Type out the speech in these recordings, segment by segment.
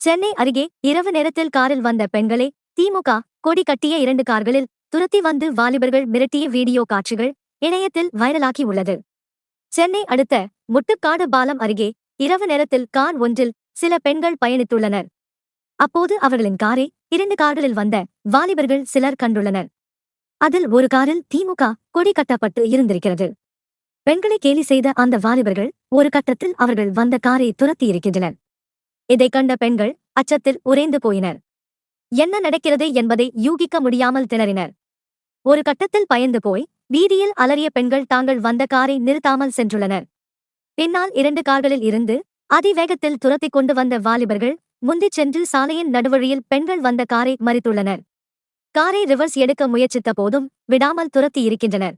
சென்னை அருகே இரவு நேரத்தில் காரில் வந்த பெண்களை திமுக கொடி கட்டிய இரண்டு கார்களில் துரத்தி வந்து வாலிபர்கள் மிரட்டிய வீடியோ காட்சிகள் இணையத்தில் வைரலாகி உள்ளது. சென்னை அடுத்த முட்டுக்காடு பாலம் அருகே இரவு நேரத்தில் கார் ஒன்றில் சில பெண்கள் பயணித்துள்ளனர். அப்போது அவர்களின் காரை இரண்டு கார்களில் வந்த வாலிபர்கள் சிலர் கண்டுள்ளனர். அதில் ஒரு காரில் திமுக கொடி கட்டப்பட்டு இருந்திருக்கிறது. பெண்களை கேலி செய்த அந்த வாலிபர்கள் ஒரு கட்டத்தில் அவர்கள் வந்த காரை துரத்தி இருக்கின்றனர் இதைக் கண்ட பெண்கள் அச்சத்தில் உறைந்து போயினர். என்ன நடக்கிறது என்பதை யூகிக்க முடியாமல் திணறினர். ஒரு கட்டத்தில் பயந்து போய் வீதியில் அலறிய பெண்கள் தாங்கள் வந்த காரை நிறுத்தாமல் சென்றுள்ளனர். பின்னால் இரண்டு கார்களில் இருந்து அதிவேகத்தில் துரத்திக் கொண்டு வந்த வாலிபர்கள் முந்திச் சென்று சாலையின் நடுவழியில் பெண்கள் வந்த காரை மறித்துள்ளனர். காரை ரிவர்ஸ் எடுக்க முயற்சித்த போதும் விடாமல் துரத்தி இருக்கின்றனர்.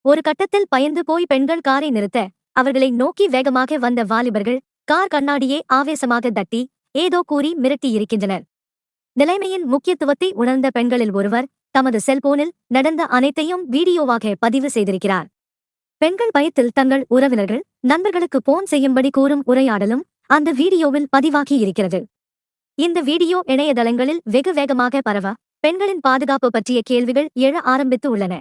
ஒரு கட்டத்தில் பயந்து போய் பெண்கள் காரை நிறுத்த அவர்களை நோக்கி வேகமாக வந்த வாலிபர்கள் கார் கண்ணாடியே ஆவேசமாக தட்டி ஏதோ கூறி மிரட்டி இருக்கின்றனர் நிலைமையின் முக்கியத்துவத்தை உணர்ந்த பெண்களில் ஒருவர் தமது செல்போனில் நடந்த அனைத்தையும் வீடியோவாக பதிவு செய்திருக்கிறார். பெண்கள் பயத்தில் தங்கள் உறவினர்கள் நண்பர்களுக்கு போன் செய்யும்படி கூறும் உரையாடலும் அந்த வீடியோவில் பதிவாகி இருக்கிறது. இந்த வீடியோ இணையதளங்களில் வெகு வேகமாக பரவ பெண்களின் பாதுகாப்பு பற்றிய கேள்விகள் எழ ஆரம்பித்து உள்ளன.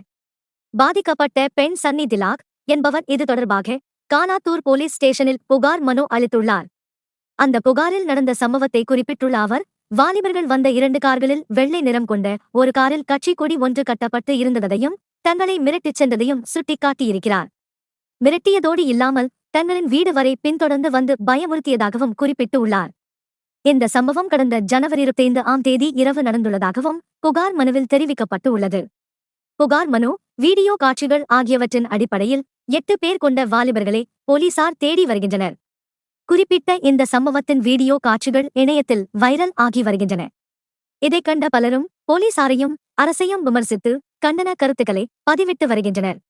பாதிக்கப்பட்ட பெண் சன்னி திலாக் என்பவர் இது தொடர்பாக கானாத்தூர் போலீஸ் ஸ்டேஷனில் புகார் மனு அளித்துள்ளார். அந்த புகாரில் நடந்த சம்பவத்தை குறிப்பிட்டுள்ள அவர் வாலிபர்கள் வந்த இரண்டு கார்களில் வெள்ளை நிறம் கொண்ட ஒரு காரில் கட்சி கொடி ஒன்று கட்டப்பட்டு இருந்ததையும் தங்களை மிரட்டிச் சென்றதையும் சுட்டிக்காட்டியிருக்கிறார். மிரட்டியதோடு இல்லாமல் தங்களின் வீடு வரை பின்தொடர்ந்து வந்து பயமுறுத்தியதாகவும் குறிப்பிட்டு உள்ளார் இந்த சம்பவம் கடந்த ஜனவரி இருபத்தைந்து ஆம் தேதி இரவு நடந்துள்ளதாகவும் புகார் மனுவில் தெரிவிக்கப்பட்டு உள்ளது புகார் மனு வீடியோ காட்சிகள் ஆகியவற்றின் அடிப்படையில் எட்டு பேர் கொண்ட வாலிபர்களை போலீசார் தேடி வருகின்றனர். குறிப்பிட்ட இந்த சம்பவத்தின் வீடியோ காட்சிகள் இணையத்தில் வைரல் ஆகி வருகின்றன. இதைக் கண்ட பலரும் போலீசாரையும் அரசையும் விமர்சித்து கண்டன கருத்துக்களை பதிவிட்டு வருகின்றனர்.